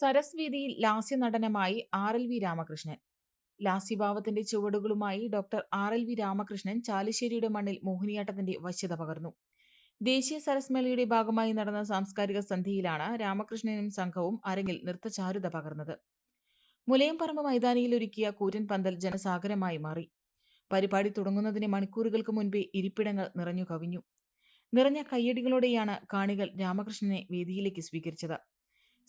സരസ് വേദിയിൽ ലാസ്യ നടനമായി ആർ എൽ വി രാമകൃഷ്ണൻ. ലാസ്യഭാവത്തിന്റെ ചുവടുകളുമായി doctor R L V Ramakrishnan ചാലിശ്ശേരിയുടെ മണ്ണിൽ മോഹിനിയാട്ടത്തിന്റെ വശ്യത പകർന്നു. ദേശീയ സരസ്മേളയുടെ ഭാഗമായി നടന്ന സാംസ്കാരിക സന്ധ്യയിലാണ് രാമകൃഷ്ണനും സംഘവും അരങ്ങിൽ നൃത്തചാരുത പകർന്നത്. മുലയംപറമ്പ് മൈതാനിയിൽ ഒരുക്കിയ കൂറ്റൻ പന്തൽ ജനസാഗരമായി മാറി. പരിപാടി തുടങ്ങുന്നതിന് മണിക്കൂറുകൾക്ക് മുൻപേ ഇരിപ്പിടങ്ങൾ നിറഞ്ഞു കവിഞ്ഞു. നിറഞ്ഞ കയ്യടികളോടെയാണ് കാണികൾ രാമകൃഷ്ണനെ വേദിയിലേക്ക് സ്വീകരിച്ചത്.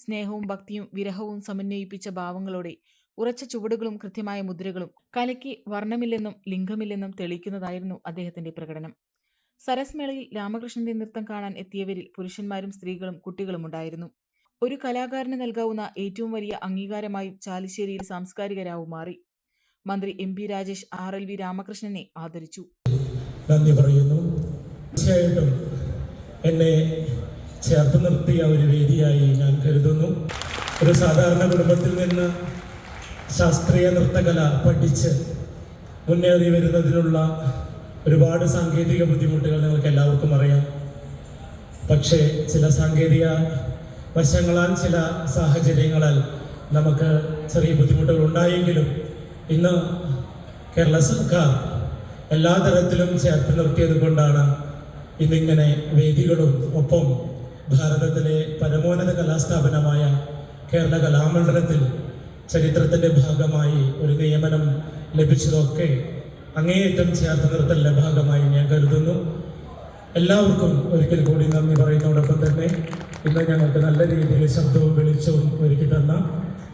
സ്നേഹവും ഭക്തിയും വിരഹവും സമന്വയിപ്പിച്ച ഭാവങ്ങളോടെ ഉറച്ച ചുവടുകളും കൃത്യമായ മുദ്രകളും കലയ്ക്ക് വർണമില്ലെന്നും ലിംഗമില്ലെന്നും തെളിയിക്കുന്നതായിരുന്നു അദ്ദേഹത്തിന്റെ പ്രകടനം. സരസ്മേളയിൽ രാമകൃഷ്ണന്റെ നൃത്തം കാണാൻ എത്തിയവരിൽ പുരുഷന്മാരും സ്ത്രീകളും കുട്ടികളും ഉണ്ടായിരുന്നു. ഒരു കലാകാരന് നൽകാവുന്ന ഏറ്റവും വലിയ അംഗീകാരമായും ചാലിശ്ശേരിയിൽ സാംസ്കാരിക രാവ് മാറി. മന്ത്രി M P Rajesh R L V രാമകൃഷ്ണനെ ആദരിച്ചു. നന്ദി പറയുന്നു. തീർച്ചയായിട്ടും എന്നെ ചേർത്ത് നിർത്തിയ ഒരു വേദിയായി ഞാൻ കരുതുന്നു. ഒരു സാധാരണ കുടുംബത്തിൽ നിന്ന് ശാസ്ത്രീയ നൃത്തകല പഠിച്ച് മുന്നേറി വരുന്നതിനുള്ള ഒരുപാട് സാങ്കേതിക ബുദ്ധിമുട്ടുകൾ നിങ്ങൾക്ക് എല്ലാവർക്കും അറിയാം. പക്ഷേ ചില സാങ്കേതിക വശങ്ങളാൽ ചില സാഹചര്യങ്ങളാൽ നമുക്ക് ചെറിയ ബുദ്ധിമുട്ടുകൾ ഉണ്ടായെങ്കിലും ഇന്ന് കേരള സർക്കാർ എല്ലാ തരത്തിലും ചേർത്ത് നിർത്തിയത് കൊണ്ടാണ് ഇന്നിങ്ങനെ വേദികളും ഒപ്പം ഭാരതത്തിലെ പരമോന്നത കലാസ്ഥാപനമായ കേരള കലാമണ്ഡലത്തിൽ ചരിത്രത്തിന്റെ ഭാഗമായി ഒരു നിയമനം ലഭിച്ചതൊക്കെ അങ്ങേയറ്റം ചേർത്ത് നിർത്തലിന്റെ ഭാഗമായി ഞാൻ കരുതുന്നു. എല്ലാവർക്കും ഒരിക്കൽ കൂടി നന്ദി പറയുന്നതോടൊപ്പം തന്നെ ഇന്ന് ഞങ്ങൾക്ക് നല്ല രീതിയിൽ ശബ്ദവും വെളിച്ചവും ഒരുക്കി തന്ന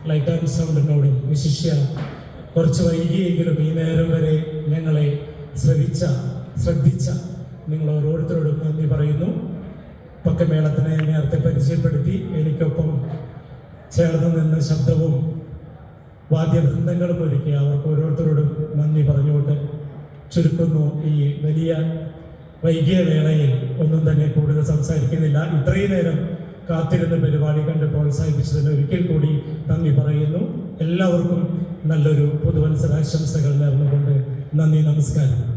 ലൈറ്റ് ആൻഡ് സൗണ്ടിനോടും വിശിഷ്യ. കുറച്ച് വൈകിയെങ്കിലും ഈ നേരം വരെ ഞങ്ങളെ ശ്രവിച്ച ശ്രദ്ധിച്ച നിങ്ങൾ ഓരോരുത്തരോടും നന്ദി പറയുന്നു. പക്കമേളത്തിനെ നേരത്തെ പരിചയപ്പെടുത്തി എനിക്കൊപ്പം ചേർന്ന് നിന്ന് ശബ്ദവും വാദ്യവൃന്ദങ്ങളും ഒരുക്കി അവർക്ക് ഓരോരുത്തരോടും നന്ദി പറഞ്ഞുകൊണ്ട് ചുരുക്കുന്നു ഈ വലിയ വൈകിയ വേളയിൽ ഒന്നും തന്നെ കൂടുതൽ സംസാരിക്കുന്നില്ല. ഇത്രയും നേരം കാത്തിരുന്ന പരിപാടി കണ്ട് പ്രോത്സാഹിപ്പിച്ചതിന് ഒരിക്കൽ കൂടി നന്ദി പറയുന്നു. എല്ലാവർക്കും നല്ലൊരു പുതുവത്സരാശംസകൾ നേർന്നുകൊണ്ട് നന്ദി നമസ്കാരം.